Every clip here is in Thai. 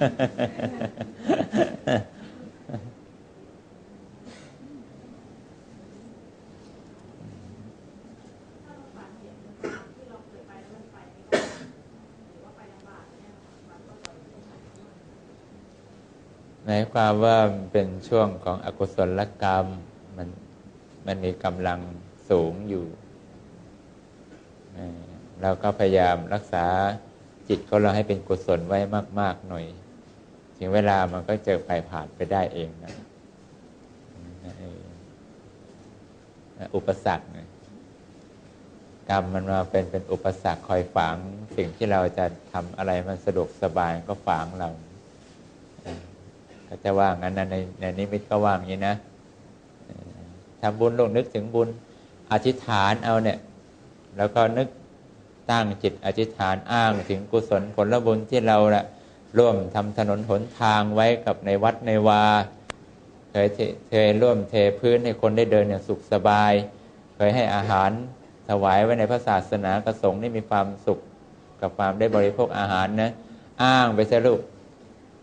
หมายความว่ามันเป็นช่วงของอกุศลกรรม มันมันมีกำลังสูงอยู่ เราก็พยายามรักษาจิตของเราให้เป็นกุศลไว้มาก ๆ หน่อย ถึงเวลามันก็เจอไปผ่านไปได้เองนะอุปสรรคกรรมมันมาเป็นเป็นอุปสรรคคอยฝัง สิ่งที่เราจะทำอะไรมันสะดวกสบายก็ฝังเราก็จะว่างั้นในในนิมิตก็ว่างอย่างนี้นะทำบุญลงนึกถึงบุญอธิษฐานเอาเนี่ย แล้วก็นึกตั้งจิตอธิษฐานอ้างถึงกุศลผลบุญที่เราละ ร่วมทำถนนหนทางไว้กับในวัดในวา เคยเคยร่วมเทพื้นให้คนได้เดินอย่างสุขสบาย เคยให้อาหารถวายไว้ในพระศาสนากระสงฆ์นี่มีความสุขกับความได้บริโภคอาหารนะอ้างไปสรุป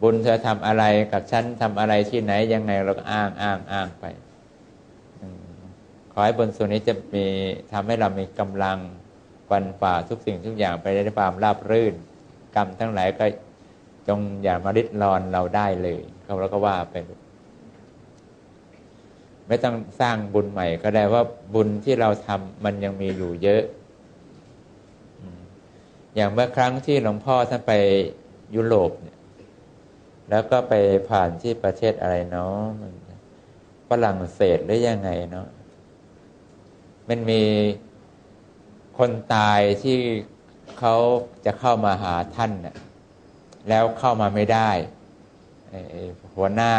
บุญเธอทำอะไรกับฉันทำอะไรที่ไหนยังไงเราก็อ้างอ้างอ้างไปขอให้บุญส่วนนี้จะมีทำให้เรามีกำลังฟันฝ่าทุกสิ่งทุกอย่างไปได้ความราบรื่น กรรมทั้งหลายก็ จงอย่ามาริดรอนเราได้เลยเราแล้วก็ว่าไปไม่ต้องสร้างบุญใหม่ก็ได้ว่าบุญที่เราทำมันยังมีอยู่เยอะ อย่างเมื่อครั้งที่หลวงพ่อท่านไปยุโรปเนี่ย แล้วก็ไปผ่านที่ประเทศอะไรเนาะฝรั่งเศสหรือยังไงเนาะมันมีคนตายที่เขาจะเข้ามาหาท่านเนี่ย แล้วเข้ามาไม่ได้ หัวหน้า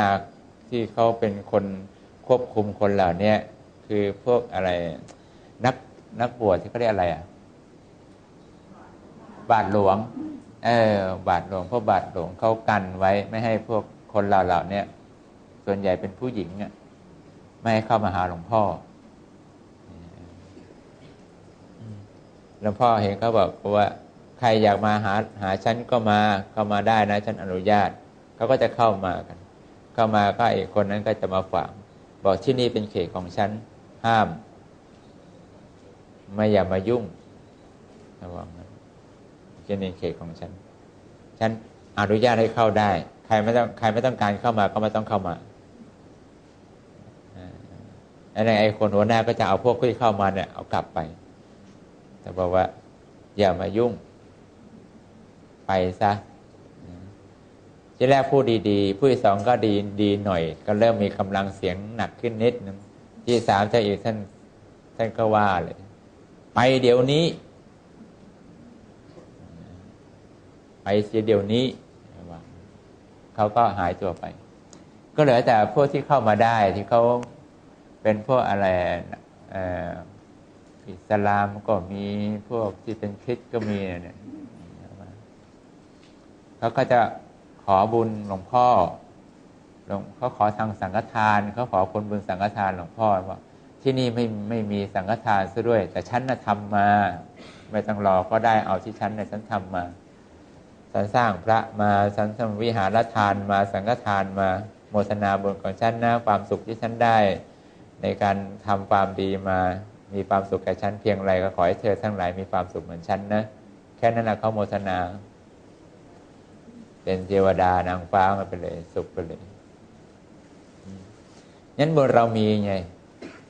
ที่เขาเป็นคนควบคุมคนเหล่านี้คือพวกอะไรนักนักบวชที่เขาเรียกอะไรอะ บาทหลวง เออบาทหลวงพวกบาทหลวงเขากันไว้ ไม่ให้พวกคนเหล่าเหล่านี้ส่วนใหญ่เป็นผู้หญิงอะไม่ให้เข้ามาหาหลวงพ่อหลวงพ่อเห็นเขาบอกว่า ใครอยากมาหาหาฉันก็มาเข้ามาได้นะฉันอนุญาตเขาก็จะเข้ามากัน เข้ามาก็ไอีกคนนั้นก็จะมาฝังบอกที่นี่เป็นเขตของฉันห้าม ไม่อย่ามายุ่งระวังนะที่นี่เขตของฉัน ฉันอนุญาตให้เข้าได้ ใครไม่ต้องใครไม่ต้องการเข้ามาก็ไม่ต้องเข้ามาอะไรไอ้คนหัวหน้าก็จะเอาพวกที่เข้ามาเนี่ยเอากลับไป แต่บอกว่า อย่ามายุ่ง ไปซะที่แรกพูดดีๆ ผู้ที่สองก็ดีดีหน่อย ก็เริ่มมีกำลังเสียงหนักขึ้นนิดนึงที่สามจะอีกท่านท่านก็ว่าเลย ไปเดี๋ยวนี้ ไปเสียเดี๋ยวนี้เขาก็หายตัวไป ก็เหลือแต่พวกที่เข้ามาได้ที่เขาเป็นพวกอะไรอิสลามก็มีพวกที่เป็นคริสก็มีเนี่ย เขาก็จะขอบุญหลวงพ่อหลวงเขาขอทางสังฆทานเขาขอคนบุญสังฆทานหลวงพ่อว่าที่นี่ไม่ไม่มีสังฆทานซะด้วย แต่ฉันน่ะทำมา ไม่ต้องรอก็ได้เอาที่ฉันน่ะฉันทำมาฉันสร้างพระมาฉันทำวิหารทานมาสังฆทานมาโมทนาบุญของฉันนะความสุขที่ฉันได้ ในการทำความดีมามีความสุขแก่ฉันเพียงไรก็ขอให้เธอทั้งหลายมีความสุขเหมือนฉันนะแค่นั้นแหละเขาโมทนา เป็นเทวดานางฟ้ามาไปเลย สุขไปเลยนั้นบนเรามีไง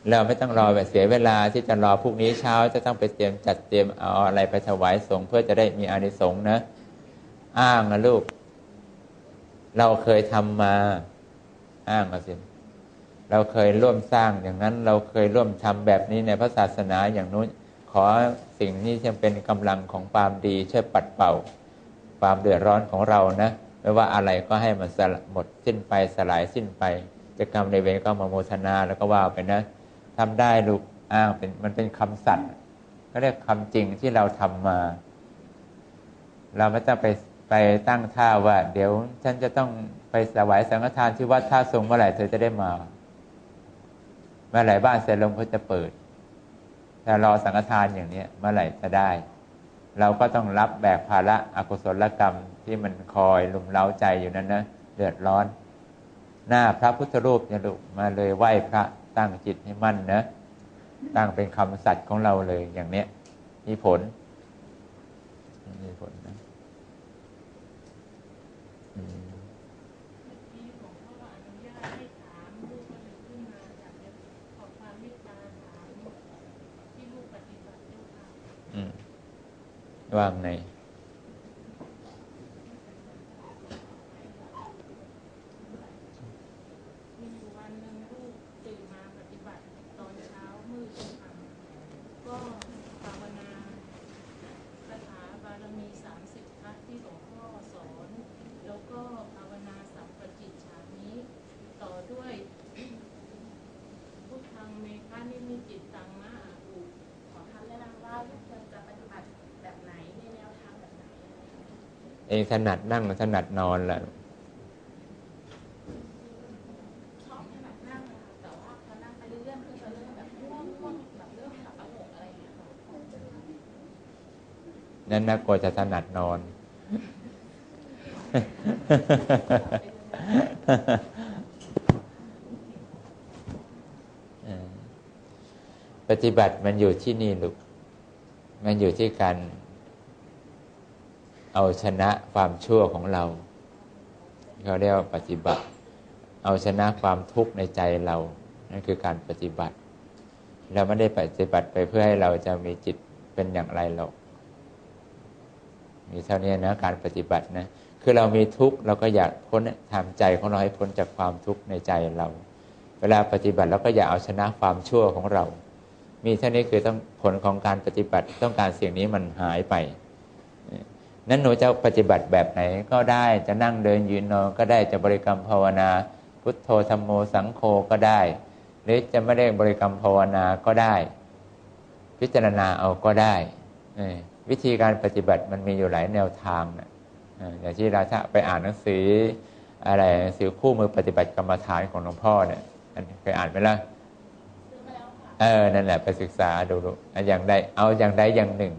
เราไม่ต้องรอแบบเสียเวลาที่จะรอพรุ่งนี้เช้าจะต้องไปเตรียมจัดเตรียมเอาอะไรไปถวายสงฆ์เพื่อจะได้มีอานิสงส์นะ อ้างนะลูก เราเคยทำมา อ้างมาสิเราเคยร่วมสร้างอย่างนั้น เราเคยร่วมทำแบบนี้ในพระศาสนาอย่างนู้น ขอสิ่งนี้จะเป็นกำลังของความดีช่วยปัดเป่า ความเดือดร้อนของเรานะไม่ว่าอะไรก็ให้มันหมดสิ้นไปสลายสิ้นไปจะกรรมในเวรก็มาโมทนาแล้วก็ว่าไปนะทำได้ลูกอ้างเป็นมันเป็นคำสัตย์ก็เรียกคำจริงที่เราทำมา เราไม่ต้องไปไปตั้งท่าว่า เดี๋ยวฉันจะต้องไปสวายสังฆทานที่วัดท่าทรงเมื่อไหร่เธอจะได้มาเมื่อไหร่บ้านเสร็จลงเขาจะเปิดถ้ารอสังฆทานอย่างนี้เมื่อไหร่จะได้ เราก็ต้องรับแบกภาระอกุศลกรรมที่มันคอยลุมเล้าใจอยู่นั้นนะเดือดร้อน หน้าพระพุทธรูปเนี่ยลูกมาเลยไหว้พระตั้งจิตให้มั่นนะ ตั้งเป็นคำสัตย์ของเราเลยอย่างเนี้ยมีผลมีผลนะอืม ที่ของพ่ออนุญาตให้ถามลูกก็เลยขึ้นมาอยากจะขอความเมตตาถามที่ลูกปฏิบัติเจ้าค่ะ อืม ว่างใน มีอยู่วันหนึ่งลูกตื่นมาปฏิบัติตอนเช้ามืดเจ้าค่ะก็ภาวนาคาถาบารมีสามสิบทัศที่หลวงพ่อสอน แล้วก็ภาวนาสัมปจิตฉานี้ ต่อด้วยพุทธังเมฆานิมิจิตตังมะอาอุ ขอคำแนะนำว่าลูกควรจะปฏิบัติแบบไหนในแนวทางแบบไหนอะไรอย่างเงี้ย เองถนัดนั่งถนัดนอนแหละนั่นนะากลัวจะถนัดนอน ปฏิบัติมันอยู่ที่นี่ลูก มันอยู่ที่การ เอาชนะความชั่วของเราเขาเรียกว่าปฏิบัติ เอาชนะความทุกข์ในใจเรา นั่นคือการปฏิบัติ เราไม่ได้ปฏิบัติไปเพื่อให้เราจะมีจิตเป็นอย่างไรหรอก มีเท่านี้นะการปฏิบัตินะ คือเรามีทุกข์เราก็อยากพ้นทำใจของเราให้พ้นจากความทุกข์ในใจเรา เวลาปฏิบัติเราก็อยากเอาชนะความชั่วของเรา มีเท่านี้คือต้องผลของการปฏิบัติต้องการสิ่งนี้มันหายไป นั้นหนูจะปฏิบัติแบบไหนก็ได้จะนั่งเดินยืนนอนก็ได้จะบริกรรมภาวนา พุทโธธรรมโมสังโฆก็ได้ หรือจะไม่ได้บริกรรมภาวนาก็ได้ พิจารณาเอาก็ได้เออวิธีการปฏิบัติมันมีอยู่หลายแนวทางนะเอออย่างที่เราถ้าไปอ่านหนังสืออะไรหนังสือคู่มือปฏิบัติกรรมฐานของหลวงพ่อเนี่ยอันเคยอ่านไหมล่ะซื้อมาแล้วค่ะเออนั่นแหละไปศึกษาดูดูเอาอย่างใดเอาอย่างใดอย่างหนึ่ง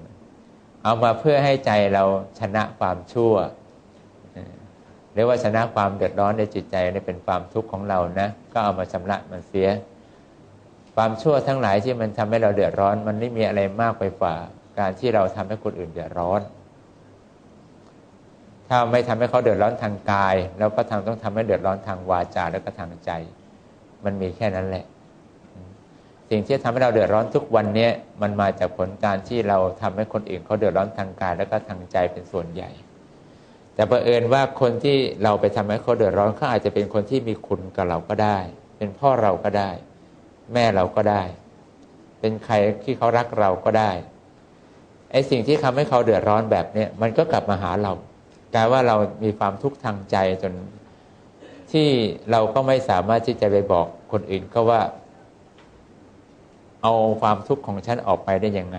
เอามาเพื่อให้ใจเราชนะความชั่วเรียกว่าชนะความเดือดร้อนในจิตใจนี่เป็นความทุกข์ของเรานะก็เอามาชำระมันเสีย ความชั่วทั้งหลายที่มันทำให้เราเดือดร้อน มันไม่มีอะไรมากไปกว่า การที่เราทำให้คนอื่นเดือดร้อน ถ้าไม่ทำให้เขาเดือดร้อนทางกายเราก็ทำต้องทำให้เดือดร้อนทางวาจาแล้วก็ทางใจ มันมีแค่นั้นแหละ สิ่งที่ทำให้เราเดือดร้อนทุกวันนี้มันมาจากผลการที่เราทำให้คนอื่นเขาเดือดร้อนทางกายแล้วก็ทางใจเป็นส่วนใหญ่ แต่ประเอิญว่าคนที่เราไปทำให้เขาเดือดร้อนเขาอาจจะเป็นคนที่มีคุณกับเราก็ได้ เป็นพ่อเราก็ได้ แม่เราก็ได้ เป็นใครที่เขารักเราก็ได้ไอ้สิ่งที่ทำให้เขาเดือดร้อนแบบเนี้ยมันก็กลับมาหาเรากลายว่าเรามีความทุกข์ทางใจจนที่เราก็ไม่สามารถที่จะไปบอกคนอื่นก็ว่า เอาความทุกข์ของฉันออกไปได้ยังไง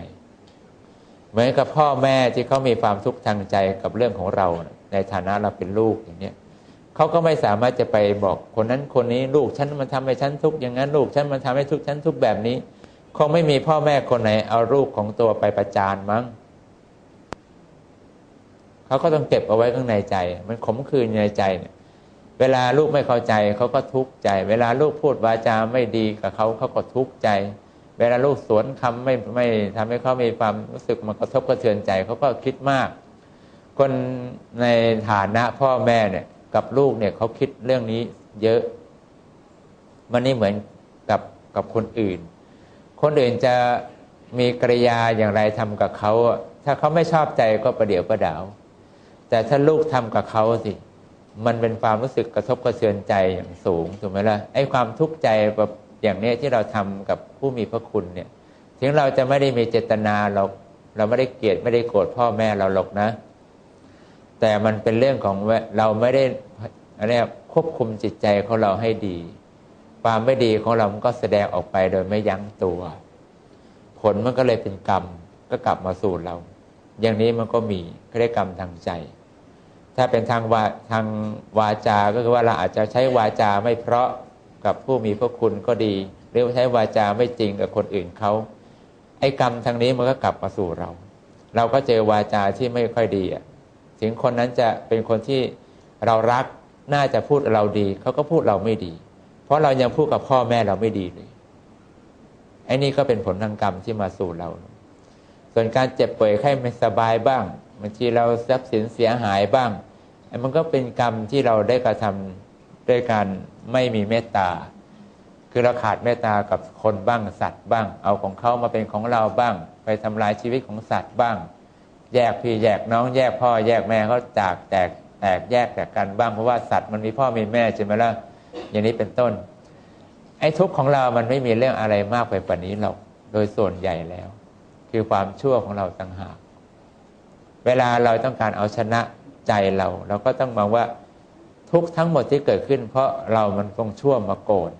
เหมือนกับพ่อแม่ที่เขามีความทุกข์ทางใจกับเรื่องของเรา ในฐานะเราเป็นลูกอย่างเนี้ยเขาก็ไม่สามารถจะไปบอกคนนั้นคนนี้ลูกฉันมันทำให้ฉันทุกข์อย่างนั้นลูกฉันมันทำให้ทุกข์ฉันทุกข์แบบนี้ คงไม่มีพ่อแม่คนไหนเอาลูกของตัวไปประจานมั้งเขาก็ต้องเก็บเอาไว้ข้างในใจ มันขมขื่นในใจเนี่ยเวลาลูกไม่เข้าใจเขาก็ทุกข์ใจ เวลาลูกพูดวาจาไม่ดีกับเขาเขาก็ทุกข์ใจ เวลาลูกสวนคำไม่ไม่ทำให้เขามีความรู้สึกมันกระทบกระเทือนใจเขาก็คิดมาก คนในฐานะพ่อแม่เนี่ยกับลูกเนี่ยเขาคิดเรื่องนี้เยอะ มันนี่เหมือนกับกับคนอื่น คนอื่นจะมีกริยาอย่างไรทำกับเขาถ้าเขาไม่ชอบใจก็ประเดี๋ยวประดาว แต่ถ้าลูกทำกับเขาสิมันเป็นความรู้สึกกระทบกระเทือนใจอย่างสูงถูกไหมล่ะไอ้ความทุกข์ใจแบบ อย่างเนี้ยที่เราทำกับผู้มีพระคุณเนี่ย ถึงเราจะไม่ได้มีเจตนาเราเราไม่ได้เกลียดไม่ได้โกรธพ่อแม่เราหรอกนะ แต่มันเป็นเรื่องของว่าเราไม่ได้อะไรควบคุมจิตใจของเราให้ดี ความไม่ดีของเรา มันก็แสดงออกไปโดยไม่ยั้งตัว ผลมันก็เลยเป็นกรรมก็กลับมาสู่เรา อย่างนี้มันก็มีก็ได้กรรมทางใจ ถ้าเป็นทางวาทางวาจา ก็คือว่าเราอาจจะใช้วาจาไม่เพราะ กับผู้มีพระคุณก็ดี หรือใช้วาจาไม่จริงกับคนอื่นเขาไอ้กรรมทางนี้มันก็กลับมาสู่เรา เราก็เจอวาจาที่ไม่ค่อยดีอะถึงคนนั้นจะเป็นคนที่เรารักน่าจะพูดเราดีเขาก็พูดเราไม่ดี เพราะเรายังพูดกับพ่อแม่เราไม่ดีเลยไอ้นี่ก็เป็นผลทางกรรมที่มาสู่เรา ส่วนการเจ็บป่วยไข้ไม่สบายบ้างบางทีเราทรัพย์สินเสียหายบ้างไอ้มันก็เป็นกรรมที่เราได้กระทำ ด้วยการไม่มีเมตตา คือเราขาดเมตตากับคนบ้างสัตว์บ้าง เอาของเขามาเป็นของเราบ้าง ไปทำลายชีวิตของสัตว์บ้าง แยกพี่แยกน้องแยกพ่อ แยกแม่เขาจากแตกแตกแยกจากกันบ้างเพราะว่าสัตว์มันมีพ่อมีแม่ใช่ไหมล่ะอย่างนี้เป็นต้น ไอ้ทุกข์ของเรามันไม่มีเรื่องอะไรมากไปกว่านี้หรอกโดยส่วนใหญ่แล้ว คือความชั่วของเราต่างหาก เวลาเราต้องการเอาชนะใจเรา เราก็ต้องมองว่า ทุกทั้งหมดที่เกิดขึ้น เพราะเรามันต้องชั่วมาโกรธ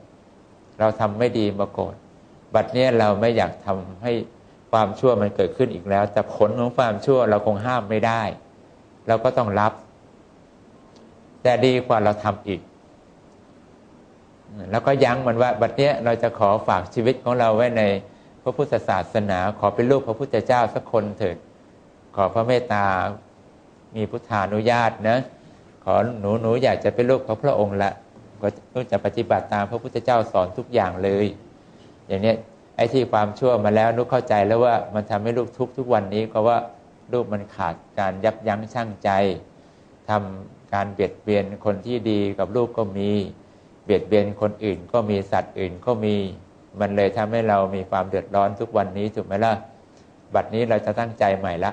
เราทำไม่ดีมาโกรธบัดเนี้ยเราไม่อยากทำให้ความชั่วมันเกิดขึ้นอีกแล้ว แต่ผลของความชั่วเราคงห้ามไม่ได้ เราก็ต้องรับ แต่ดีกว่าเราทำอีก แล้วก็ยั้งมันว่า บัดเนี้ยเราจะขอฝากชีวิตของเราไว้ในพระพุทธศาสนา ขอเป็นลูกพระพุทธเจ้าสักคนเถิดขอพระเมตตามีพุทธานุญาตนะ อหนูหนูอยากจะเป็นลูกของพระองค์ละก็จะปฏิบัติตามพระพุทธเจ้าสอนทุกอย่างเลย อย่างนี้ไอ้ที่ความชั่วมาแล้วนุกเข้าใจแล้วว่ามันทำให้ลูกทุกทุกวันนี้ก็ว่าลูกมันขาดการยับยั้งชั่งใจทำการเบียดเบียนคนที่ดีกับลูกก็มี เบียดเบียนคนอื่นก็มีสัตว์อื่นก็มี มันเลยทำให้เรามีความเดือดร้อนทุกวันนี้ถูกไหมล่ะบัดนี้เราจะตั้งใจใหม่ละ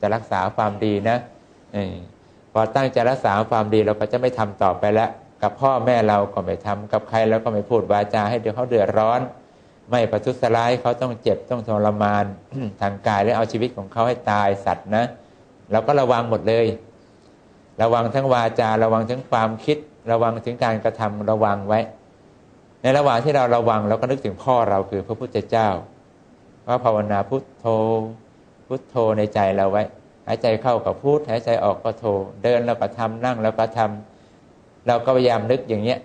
จะรักษาความดีนะอ พอตั้งใจรักษาความดีเราก็จะไม่ทำต่อไปแล้ว กับพ่อแม่เราก็ไม่ทำกับใครเราก็ไม่พูดวาจาให้เดี๋ยวเขาเดือดร้อน ไม่ประทุษร้ายเขาต้องเจ็บต้องทรมานทางกายหรือเอาชีวิตของเขาให้ตายสัตว์นะเราก็ระวังหมดเลย ระวังทั้งวาจา ระวังทั้งความคิด ระวังถึงการกระทำระวังไว้ ในระหว่างที่เราระวังเราก็นึกถึงพ่อเราคือพระพุทธเจ้าว่าภาวนาพุทโธพุทโธในใจเราไว้ หายใจเข้ากับพุทหายใจออกก็โธเดินแล้วก็ทำนั่งแล้วก็ทำเราก็พยายามนึกอย่างเนี้ย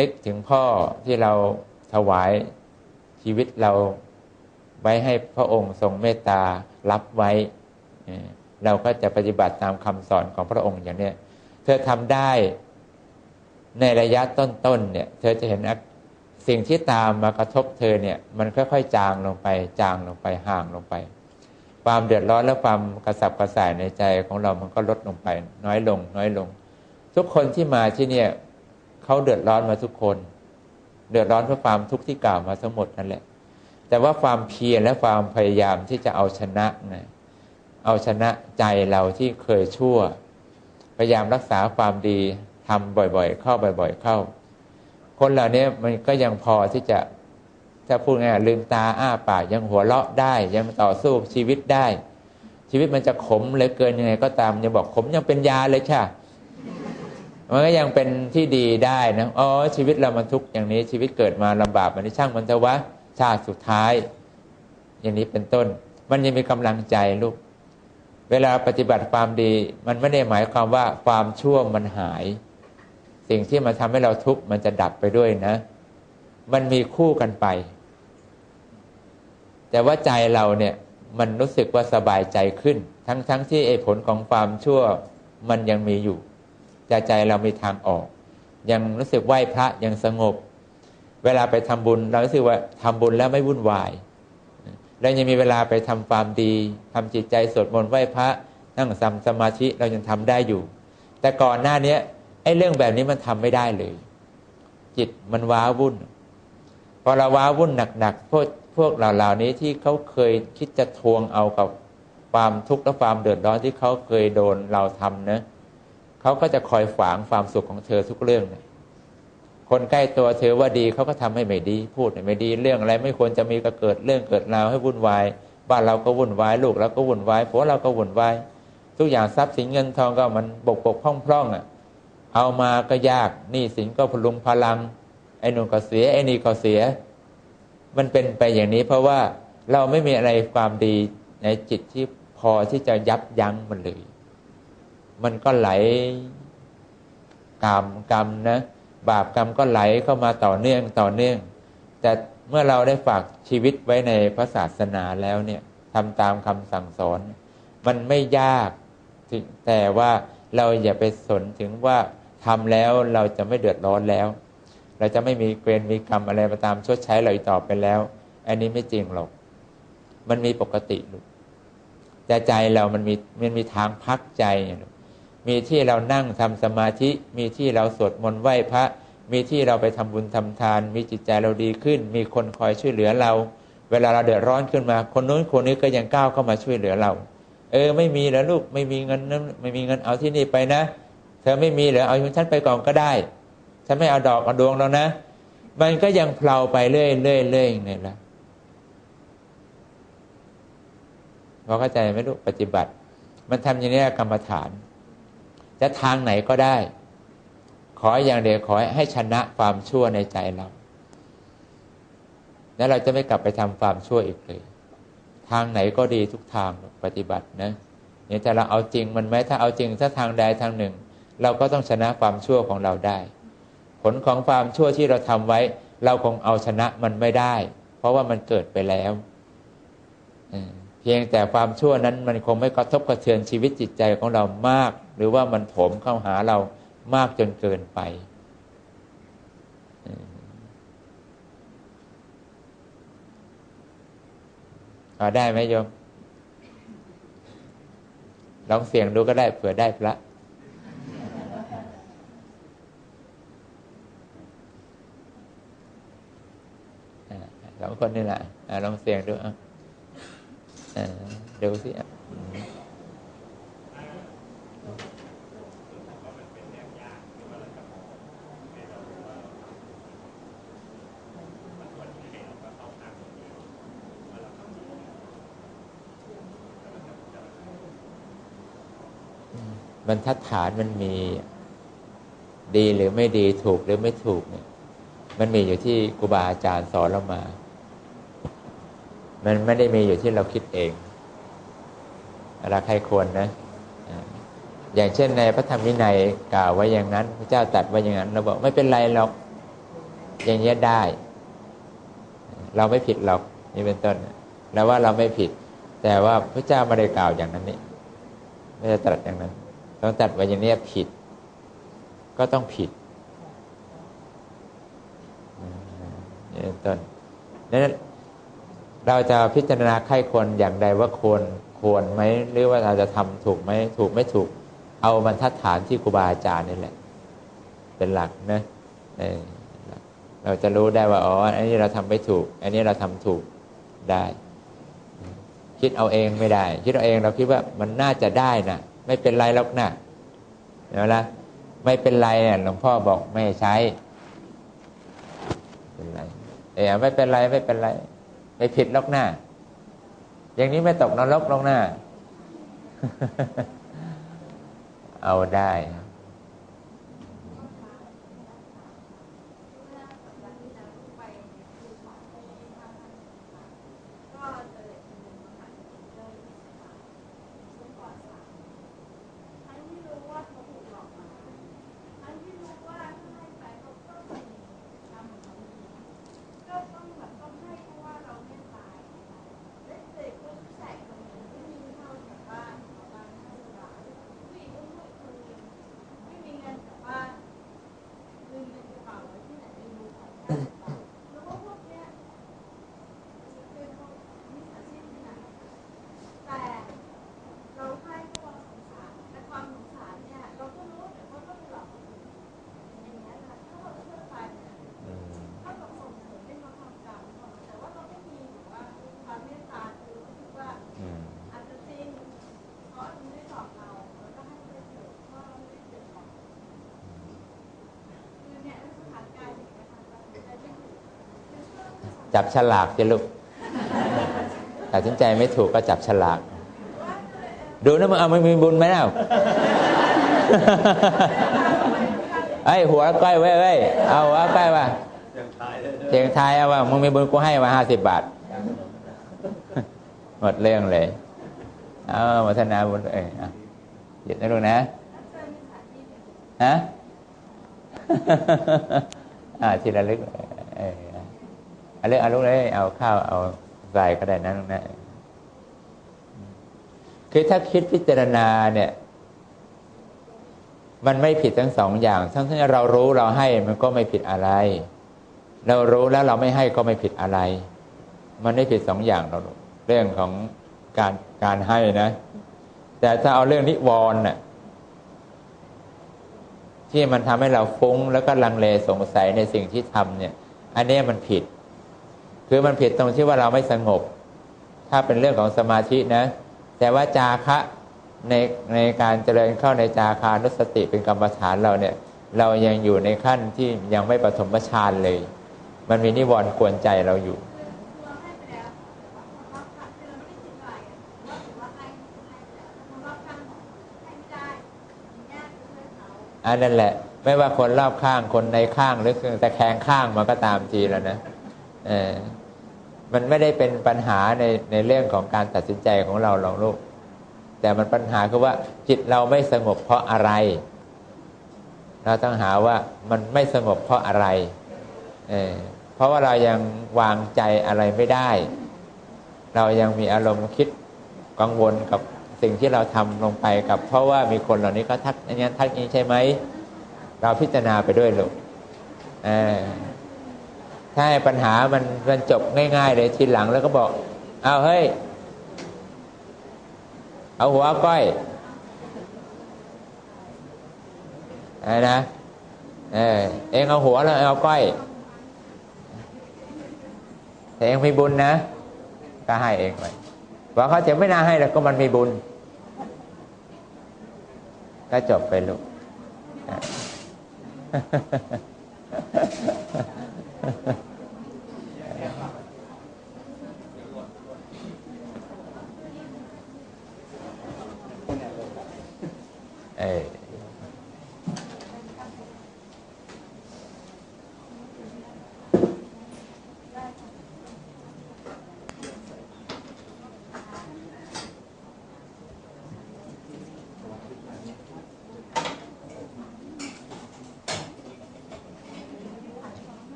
นึกถึงพ่อที่เราถวายชีวิตเราไว้ให้พระองค์ทรงเมตตารับไว้ เราก็จะปฏิบัติตามคำสอนของพระองค์อย่างเนี้ยเธอทำได้ในระยะต้นๆเนี่ยเธอจะเห็นสิ่งที่ตามมากระทบเธอเนี่ย มันค่อยๆจางลงไป จางลงไปห่างลงไป ความเดือดร้อนและความกระสับกระส่ายในใจของเรามันก็ลดลงไป น้อยลง น้อยลง ทุกคนที่มาที่เนี่ยเขาเดือดร้อนมาทุกคน เดือดร้อนเพราะความทุกข์ที่กล่าวมาทั้งหมดนั่นแหละ แต่ว่าความเพียรและความพยายามที่จะเอาชนะนะเอาชนะใจเราที่เคยชั่ว พยายามรักษาความดีทำบ่อยๆ เข้าบ่อย ๆ เข้า คนเหล่านี้มันก็ยังพอที่จะ ถ้าพูดง่ายลืมตาอ้าปากยังหัวเราะได้ ยังต่อสู้ชีวิตได้ ชีวิตมันจะขมเหลือเกินยังไง ก็ตามยังบอกขมยังเป็นยาเลยค่ะมันก็ยังเป็นที่ดีได้นะอ๋อชีวิตเรามันทุกข์อย่างนี้ชีวิตเกิดมาลำบากมันนี่ช่างมันเถอะวะชาติสุดท้าย อย่างนี้เป็นต้น มันยังมีกำลังใจลูก เวลาปฏิบัติความดี มันไม่ได้หมายความว่าความชั่วมันหาย สิ่งที่มันทำให้เราทุกข์มันจะดับไปด้วยนะ มันมีคู่กันไป แต่ว่าใจเราเนี่ยมันรู้สึกว่าสบายใจขึ้น ทั้งๆทที่ไอ้ผลของความชั่วมันยังมีอยู่ใจใจเรามีทางออก ยังรู้สึกไหว้พระยังสงบ เวลาไปทำบุญ เรารู้สึกว่าทำบุญแล้วไม่วุ่นวายเรายังมีเวลาไปทำความดีทำจิตใจสวดมนต์ไหว้พระนั่งสัมสมาธิเรายังทำได้อยู่ แต่ก่อนหน้าเนี้ยไอ้เรื่องแบบนี้มันทำไม่ได้เลย จิตมันว้าวุ่น พอเราว้าวุ่นหนักๆพวก พวกเหล่านี้ที่เขาเคยคิดจะทวงเอากับความทุกข์และความเดือดร้อนที่เขาเคยโดนเราทำนะเขาก็จะคอยฝางความสุขของเธอทุกเรื่องนะคนใกล้ตัวเธอว่าดีเขาก็ทำให้ไม่ดี พูดไม่ดีเรื่องอะไรไม่ควรจะมีก็เกิดเรื่องเกิดราวให้วุ่นวายบ้านเราก็วุ่นวายลูกเราก็วุ่นวายผัวเราก็วุ่นวายทุกอย่างทรัพย์สินเงินทองก็มันบกบกพร่องพร่องอะ เอามาก็ยากหนี้สินก็พลุงพลังไอ้นุ่นก็เสียไอ้นี่ก็เสีย มันเป็นไปอย่างนี้เพราะว่าเราไม่มีอะไรความดีในจิตที่พอที่จะยับยั้งมันเลย มันก็ไหลกรรมกรรมนะ บาปกรรมก็ไหลเข้ามาต่อเนื่องต่อเนื่อง แต่เมื่อเราได้ฝากชีวิตไว้ในพระศาสนาแล้วเนี่ยทำตามคำสั่งสอน มันไม่ยากแต่ว่าเราอย่าไปสนถึงว่าทำแล้วเราจะไม่เดือดร้อนแล้ว เราจะไม่มีเกณฑ์มีกรรมอะไรมาตามชดใช้เราอีกต่อไปแล้ว อันนี้ไม่จริงหรอก มันมีปกติลูกแต่ใจเรามันมีมันมีทางพักใจลูกมีที่เรานั่งทำสมาธิ มีที่เราสวดมนต์ไหว้พระ มีที่เราไปทำบุญทำทาน มีจิตใจเราดีขึ้น มีคนคอยช่วยเหลือเรา เวลาเราเดือดร้อนขึ้นมา คนนู้นคนนี้ก็ยังก้าวเข้ามาช่วยเหลือเรา เออไม่มีแล้วลูกไม่มีเงินไม่มีเงินเอาที่นี่ไปนะ เธอไม่มีเหรอเอาของฉันไปก่อนก็ได้ ฉันไม่เอาดอกเอาดวงแล้วนะ มันก็ยังเพลาไปเรื่อยเรื่อยเรื่อยเนี่ยละพอเข้าใจไหมลูกปฏิบัติ มันทำอย่างนี้กรรมฐาน จะทางไหนก็ได้ ขออย่างเดียวขอให้ชนะความชั่วในใจเรา แล้วเราจะไม่กลับไปทำความชั่วอีกเลย ทางไหนก็ดีทุกทางปฏิบัตินะเนี่ยถ้าเราเอาจริงมันไหมถ้าเอาจริงถ้าทางใดทางหนึ่ง เราก็ต้องชนะความชั่วของเราได้ ลของความชั่วที่เราทำไว้ เราคงเอาชนะมันไม่ได้ เพราะว่ามันเกิดไปแล้วเพียงแต่ความชั่วนั้นมันคงไม่กระทบกระเทือนชีวิตจิตใจของเรามาก หรือว่ามันโถมเข้าหาเรามากจนเกินไปเออเอาได้ไหมโยมลองเสี่ยงดูก็ได้เผื่อได้พระ สองคนนี่แหละลองเสี่ยงดูอะอ่าดูสิอะอืมบรรทัดฐานมันมีดีหรือไม่ดีถูกหรือไม่ถูกเนี่ย มันมีอยู่ที่ครูบาอาจารย์สอนเรามา มันไม่ได้มีอยู่ที่เราคิดเองเราใครควรนะ อย่างเช่นในพระธรรมวินัยกล่าวไว้อย่างนั้น พระเจ้าตัดไว้อย่างนั้น เราบอกไม่เป็นไรหรอก อย่างเงี้ได้ เราไม่ผิดหรอกนี่เป็นต้นแล้วว่าเราไม่ผิด แต่ว่าพระเจ้าไม่ได้กล่าวอย่างนั้นนี่ไม่ได้ตรัสอย่างนั้นต้องตรัสไว้อย่างนี้ผิด ก็ต้องผิด เป็นต้นนั้นเราจะพิจารณาไข้ควรอย่างใดว่าควรควรไหมหรือว่าเราจะทำถูกไหมถูกไม่ถูก เอาบรรทัดฐานที่ครูบาอาจารย์นี่แหละ เป็นหลักนะเเราจะรู้ได้ว่าอ๋ออันนี้เราทำไม่ถูก อันนี้เราทำถูกได้ คิดเอาเองไม่ได้ คิดเอาเองเราคิดว่ามันน่าจะได้นะไม่เป็นไรหรอกนะเห็นไหมล่ะไม่เป็นไรเนี่ยหลวงพ่อบอกไม่ให้ใช้เป็นไร เออไม่เป็นไรไม่เป็นไร ไม่ผิดลอกหน้า อย่างนี้ไม่ตกนรกลงหน้า เอาได้ แต่เราให้เพราะเราสงสารแต่ความสงสารเนี่ยเราก็รู้ว่าเดี๋ยวเขาก็ไปหลอกคนอื่นอย่างเงี้ยค่ะถ้าเราเชื่อใจเนี่ย อืม ถ้าเราส่งเสริมให้เขาทำกรรมแต่ว่าเราไม่มีแบบว่าความเมตตาคือรู้สึกว่า อืม อาจจะจริงเพราะมันไม่หลอกเราแล้วก็ให้ไปเถอะเพราะเราไม่ได้เดือดร้อนคือเนี่ยสถานการณ์อย่างเงี้ยค่ะตัดสินใจไม่ถูกคือเชื่อว่า จับฉลากจะลูกตัดสินใจไม่ถูกก็จับฉลาก ดูนะมึงเอามึงมีบุญไหมเล่าไอ้ยหัวก้อยไว้ไว้ยเอาหัวก้อยว่าเชียงไทายเอาว่ามึงมีบุญกูให้มาห้าสิบบาท หมดเรื่องเลย เอาวัฒนาบุญเอ้ยเอาหยุดนะลูกนะฮะอ่าทีละลึกเออ เอาเลือกเอาลูกเลยเอาข้าวเอาใส่ก็ได้นะลูกนะคือถ้าคิดพิจารณาเนี่ย มันไม่ผิดทั้งสองอย่าง ทั้งที่เรารู้เราให้มันก็ไม่ผิดอะไร เรารู้แล้วเราไม่ให้ก็ไม่ผิดอะไร มันไม่ผิดสองอย่างเราเรื่องของการการให้นะ แต่ถ้าเอาเรื่องนิวรณ์น่ะที่มันทำให้เราฟุ้งแล้วก็ลังเลสงสัยในสิ่งที่ทำเนี่ย อันนี้มันผิด คือมันผิดตรงที่ว่าเราไม่สงบ ถ้าเป็นเรื่องของสมาธินะ แต่ว่าจาคะในในการเจริญเข้าในจาคานุสติเป็นกรรมฐานเราเนี่ย เรายังอยู่ในขั้นที่ยังไม่ปฐมฌานเลย มันมีนิวรณ์กวนใจเราอยู่อันนั่นแหละ ไม่ว่าคนรอบข้างคนในข้างหรือแตะแคงข้างมาก็ตามทีแล้วนะ มันไม่ได้เป็นปัญหาในในเรื่องของการตัดสินใจของเราหรอกลูก แต่มันปัญหาคือว่าจิตเราไม่สงบเพราะอะไร เราต้องหาว่ามันไม่สงบเพราะอะไรเออเพราะว่าเรายังวางใจอะไรไม่ได้ เรายังมีอารมณ์คิดกังวลกับสิ่งที่เราทำลงไปกับ เพราะว่ามีคนเหล่านี้เขาทักอย่างนี้ทักอย่างนี้ใช่ไหม เราพิจารณาไปด้วยลูกเออ ถ้าให้ปัญหามันมันจบง่าย ๆ เลยทีหลังแล้วก็บอก เอาเฮ้ย เอาหัวเอาก้อยอะไรนะเออเองเอาหัวแล้วเอาก้อยแต่เองมีบุญนะ ก็ให้เองไปว่าเขาจะไม่น่าให้แล้วก็มันมีบุญ ก็จบไปลูกอะ เออ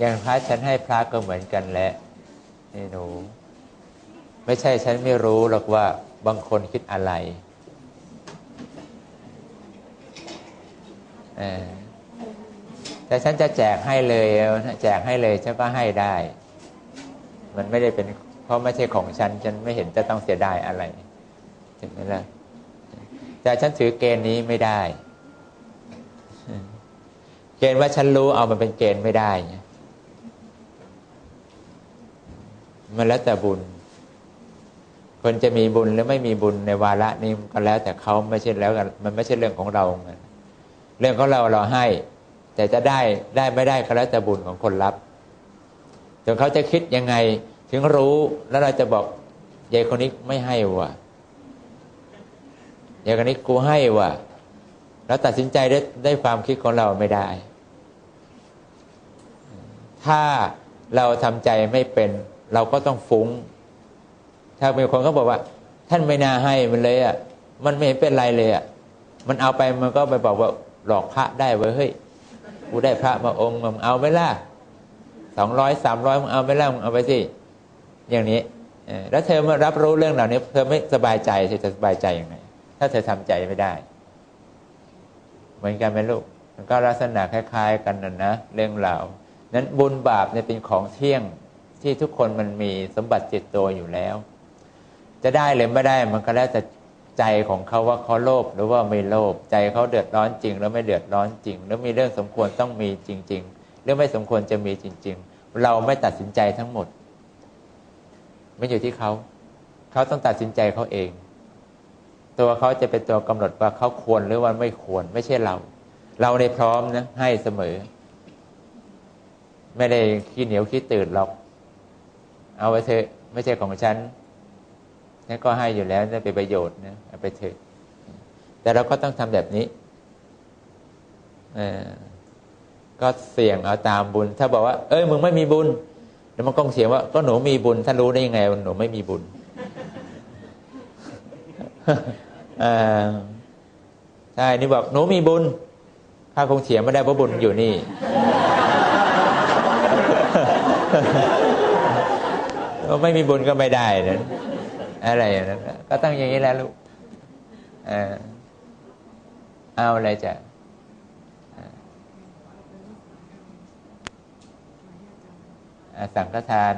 อย่างพระฉันให้พระก็เหมือนกันแหละนี่หนู ไม่ใช่ฉันไม่รู้หรอกว่าบางคนคิดอะไรแต่ฉันจะแจกให้เลยแจกให้เลยฉันก็ให้ได้ มันไม่ได้เป็นเพราะไม่ใช่ของฉัน ฉันไม่เห็นจะต้องเสียดายอะไรใช่ไหมล่ะแต่ฉันถือเกณฑ์นี้ไม่ได้ เกณฑ์ว่าฉันรู้เอามันเป็นเกณฑ์ไม่ได้ มันแล้วแต่บุญ คนจะมีบุญหรือไม่มีบุญในวาระนี้ก็แล้ว แต่เขาไม่ใช่แล้วกันมันไม่ใช่เรื่องของเราไงเรื่องของเราเราให้ แต่จะได้ได้ไม่ได้ก็แล้วแต่บุญของคนรับถึงเขาจะคิดยังไงถึงรู้แล้วเราจะบอกยายคนนี้ไม่ให้ว่ะยายคนนี้กูให้ว่ะแล้วตัดสินใจได้ได้ความคิดของเราไม่ได้ ถ้าเราทำใจไม่เป็น เราก็ต้องฟุ้ง ถ้ามีคนเขาบอกว่า ท่านไม่น่าให้มันเลยอะมันไม่เห็นเป็นไรเลยอะมันเอาไปมันก็ไปบอกว่าหลอกพระได้เว้ยเฮ้ยกูได้พระมาองค์มึงเอาไหมล่ะสองร้อยสามร้อยมึงเอาไหมล่ะมึงเอาไปสิอย่างนี้แล้วเธอมารับรู้เรื่องเหล่านี้ เธอไม่สบายใจเธอจะสบายใจยังไงถ้าเธอทำใจไม่ได้ เหมือนกันไหมลูกมันก็ลักษณะคล้าย ๆ กันนะนะเรื่องราวนั้นบุญบาปเนี่ยเป็นของเที่ยงที่ทุกคนมันมีสมบัติจิตตัวอยู่แล้ว จะได้หรือไม่ได้มันก็แล้วแต่ใจของเขาว่าเขาโลภหรือว่าไม่โลภใจเขาเดือดร้อนจริงหรือไม่เดือดร้อนจริงหรือมีเรื่องสมควรต้องมีจริง ๆ หรือไม่สมควรจะมีจริง ๆ เราไม่ตัดสินใจทั้งหมด ไม่อยู่ที่เขาเขาต้องตัดสินใจเขาเอง ตัวเขาจะเป็นตัวกำหนดว่าเขาควรหรือว่าไม่ควร ไม่ใช่เรา เราในพร้อมนะให้เสมอ ไม่ได้ขี้เหนียวขี้ตื่นหรอก เอาไว้เถอะไม่ใช่ของฉัน ฉันก็ให้อยู่แล้วจะเป็นประโยชน์นะเอาไปเถอะแต่เราก็ต้องทำแบบนี้เออก็เสี่ยงเอาตามบุญ ถ้าบอกว่า เอ้ยมึงไม่มีบุญแล้วมันก็เสียงว่า ก็หนูมีบุญท่านรู้ได้ยังไงว่าหนูไม่มีบุญอใช่นี่บอกหนูมีบุญข้าคงเถียงไม่ได้เพราะบุญอยู่นี่ก็ไม่มีบุญก็ไม่ได้นะ อะไรอย่างนั้นก็ต้องอย่างนี้แหละลูกเออเอาอะไรจะอ่าสังฆทาน